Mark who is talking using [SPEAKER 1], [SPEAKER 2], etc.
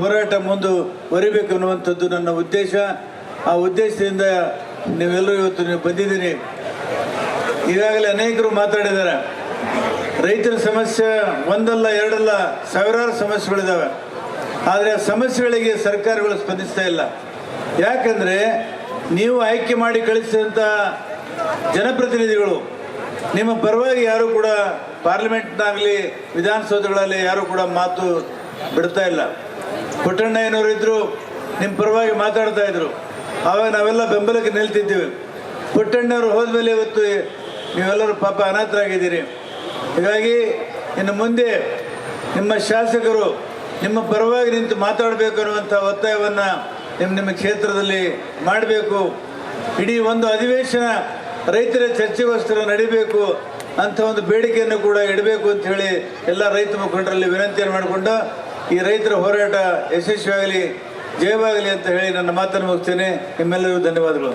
[SPEAKER 1] ಹೋರಾಟ ಮುಂದುವರಿಬೇಕು ಅನ್ನುವಂಥದ್ದು ನನ್ನ ಉದ್ದೇಶ. ಆ ಉದ್ದೇಶದಿಂದ ನೀವೆಲ್ಲರೂ ಇವತ್ತು ನೀವು ಬಂದಿದ್ದೀರಿ. ಈಗಾಗಲೇ ಅನೇಕರು ಮಾತಾಡಿದ್ದಾರೆ. ರೈತರ ಸಮಸ್ಯೆ ಒಂದಲ್ಲ, ಎರಡಲ್ಲ, ಸಾವಿರಾರು ಸಮಸ್ಯೆಗಳಿದ್ದಾವೆ ಆದರೆ ಆ ಸಮಸ್ಯೆಗಳಿಗೆ ಸರ್ಕಾರಗಳು ಸ್ಪಂದಿಸ್ತಾ ಇಲ್ಲ. ಯಾಕಂದರೆ ನೀವು ಆಯ್ಕೆ ಮಾಡಿ ಕಳಿಸಿದಂಥ ಜನಪ್ರತಿನಿಧಿಗಳು, ನಿಮ್ಮ ಪರವಾಗಿ ಯಾರು ಕೂಡ ಪಾರ್ಲಿಮೆಂಟ್ನಾಗಲಿ, ವಿಧಾನಸೌಧಗಳಲ್ಲಿ ಯಾರು ಕೂಡ ಮಾತು ಬಿಡ್ತಾ ಇಲ್ಲ. ಪುಟ್ಟಣ್ಣಯ್ಯನವರು ಇದ್ರು ನಿಮ್ಮ ಪರವಾಗಿ ಮಾತಾಡ್ತಾ ಇದ್ರು. ಆವಾಗ ನಾವೆಲ್ಲ ಬೆಂಬಲಕ್ಕೆ ನಿಲ್ತಿದ್ದೀವಿ. ಪುಟ್ಟಣ್ಣವರು ಹೋದ್ಮೇಲೆ ಇವತ್ತು ನೀವೆಲ್ಲರೂ ಪಾಪ ಅನಾಥರಾಗಿದ್ದೀರಿ. ಹೀಗಾಗಿ ಇನ್ನು ಮುಂದೆ ನಿಮ್ಮ ಶಾಸಕರು ನಿಮ್ಮ ಪರವಾಗಿ ನಿಂತು ಮಾತಾಡಬೇಕು ಅನ್ನುವಂಥ ಒತ್ತಾಯವನ್ನು ನಿಮ್ಮ ನಿಮ್ಮ ಕ್ಷೇತ್ರದಲ್ಲಿ ಮಾಡಬೇಕು. ಇಡೀ ಒಂದು ಅಧಿವೇಶನ ರೈತರ ಚರ್ಚೆಗೋಸ್ಕರ ನಡಿಬೇಕು ಅಂತ ಒಂದು ಬೇಡಿಕೆಯನ್ನು ಕೂಡ ಇಡಬೇಕು ಅಂತ ಹೇಳಿ ಎಲ್ಲ ರೈತ ಮುಖಂಡರಲ್ಲಿ ವಿನಂತಿಯನ್ನು ಮಾಡಿಕೊಂಡು ಈ ರೈತರ ಹೋರಾಟ ಯಶಸ್ವಿಯಾಗಲಿ ಜಯವಾಗಲಿ ಅಂತ ಹೇಳಿ ನನ್ನ ಮಾತನ್ನು ಮುಗಿಸ್ತೇನೆ. ನಿಮ್ಮೆಲ್ಲರಿಗೂ ಧನ್ಯವಾದಗಳು.